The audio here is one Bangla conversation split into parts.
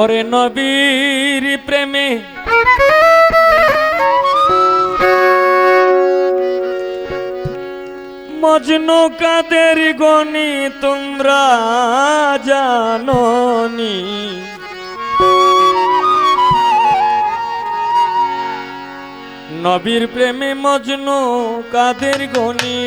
ওরে নবীর প্রেমে মজনু কাদের গনি তোমরা জাননি? নবীর প্রেমে মজনু কাদের গনি?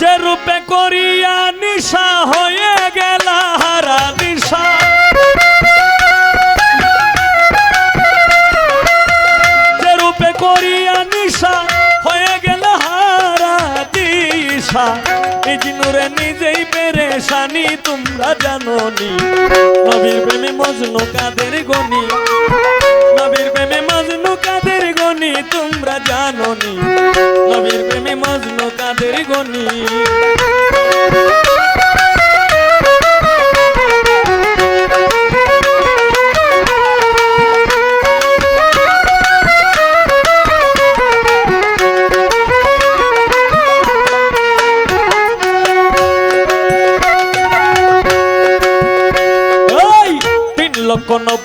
যে রূপে করিয়া নিশা হয়ে গেল হারা নিশা করিয়া দিশা ইজনুরে নূরে নিজেই পেরেশানি, তোমরা জানোনি। নবীর প্রেমে মজনু কাদের গনি? নবীর প্রেমে মজনু কাদের গনি, তোমরা জানোনি। নবীর প্রেমে মজনু কাদের গনি?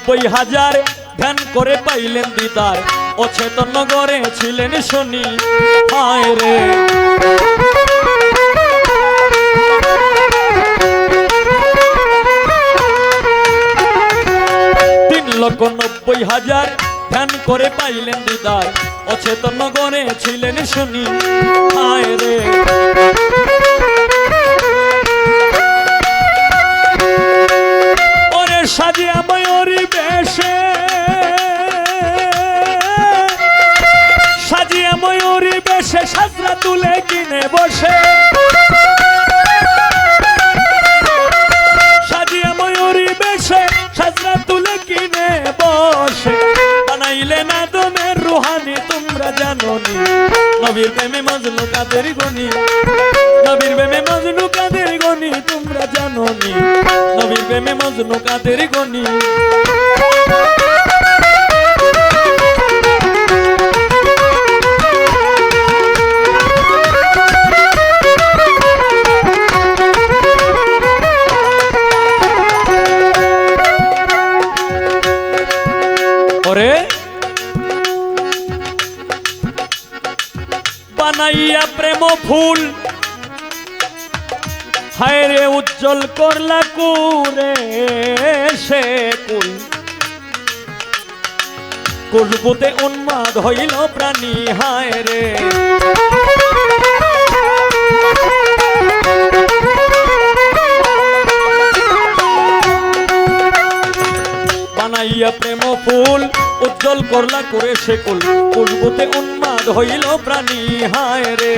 নব্বই হাজার ধ্যান করে পাইলেন দিদার। অচেতন নগরে ছিলেন শনি। রে। তিন লক্ষ নব্বই হাজার ধ্যান করে পাইলেন দিদার। অচেতন নগরে ছিলেন শনি। হায় রে। ওরে মজনু কাদের গনি? নবীর প্রেমে মজনু কাদের গনি? তোমরা জানোনি। নবীর প্রেমে মজনু কাদের গনি? বানাইয়া প্রেম ফুল। হায় রে উজ্জ্বল করলা কুরে সে কুল। কুলবুতে উন্মাদ হইল প্রাণী, হায় রে। বানাইয়া প্রেম ফুল, উজ্জ্বল করলা করে সে কুল। কুলবুতে উন্মাদ হইল প্রাণী, হায় রে।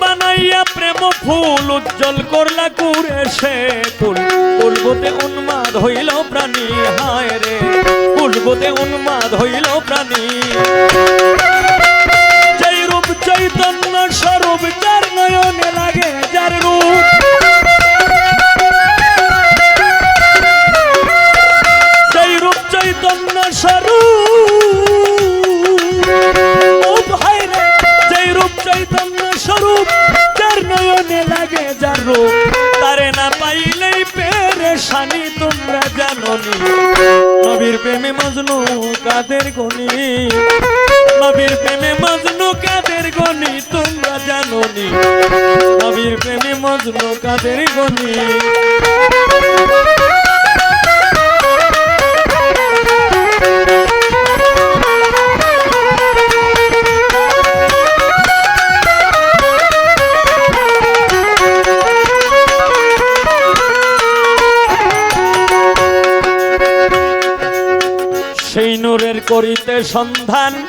বানাইয়া প্রেম ফুল, উজ্জ্বল করলা কুরে সে ফুল কুলবতে উন্মাদ হইল প্রাণী কুলবতে উন্মাদ হইল প্রাণী। নয়নে লাগে জানো। তারে না পাইলেই পেরেশানি, তোমরা জানোনি। নবীর প্রেমে মজনু কাদের গনি? নবীর প্রেমে মজনু কাদের গনি? তোমরা জানোনি। নবীর প্রেমে মজনু কাদের গনি? নূরের করিতে সন্ধান।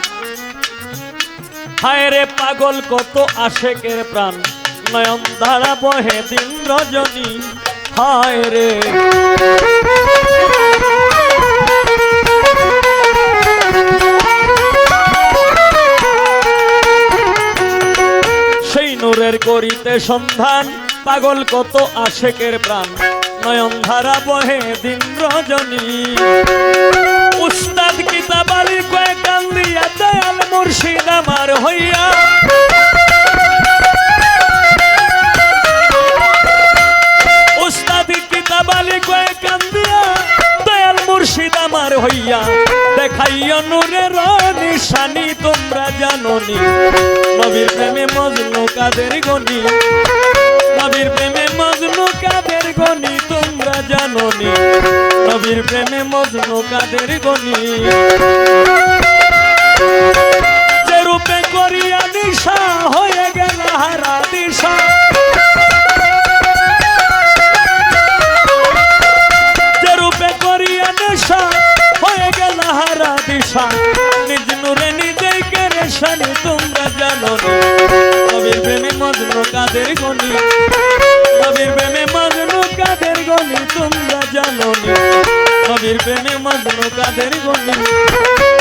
হায় রে পাগল, কত আশেকের প্রাণ। নয়ন ধারা বহে দিন রজনী। হায় রে সেই নূরের করিতে সন্ধান। পাগল, কত আশেকের প্রাণ। নয়ন ধারা বহে দিন রজনী। উস্তাদ কিতাব আলী কয়ে কান্দিয়া দয়াল মুর্শিদ আমার হইয়া। উস্তাদ নবীর প্রেমে মজনু কাদের গনি? নবীর প্রেমে গনি, তোমরা জাননি। নবীর প্রেমে মজনু কাদের গনি। যে রূপে করিয়া নিশা হয়ে গেল হারা দিশা। যে রূপে করিয়া নেশা হয়ে গেল হারা দিশা। নিজ নূরে নিজেই কেরেশানি, তোমরা জানো না কবির প্রেমে মজনু কাদের গনি। কবির প্রেমে মজনু কবির প্রেমে মজনু কাদের গনি?